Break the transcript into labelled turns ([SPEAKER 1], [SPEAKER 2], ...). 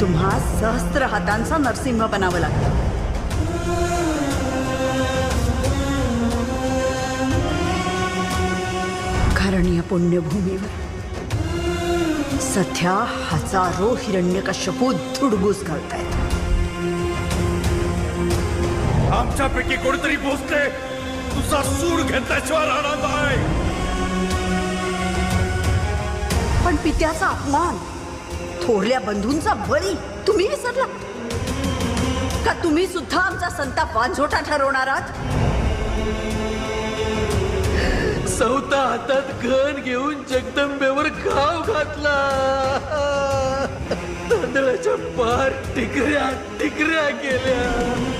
[SPEAKER 1] तुम्हा सहस्त्र हातांचा नरसिंह बनावं लागलं कारण या पुण्यभूमीवर सध्या हजारो हिरण्यकश्यपू धुडगूस घालतायत
[SPEAKER 2] आमच्यापैकी कोणीतरी पोचते तुझा सूड घेतल्याशिवाय राहणार नाही.
[SPEAKER 1] पण पित्याचा अपमान थोरल्या बंधूंचा बळी तुम्ही विसरला? का तुम्ही सुद्धा आमचा संताप वांझोटा ठरवणार आहात?
[SPEAKER 3] सौता हातात घन घेऊन जगदंबेवर घाव घातला. तांदळाच्या पार टिकऱ्या टिकऱ्या गेल्या.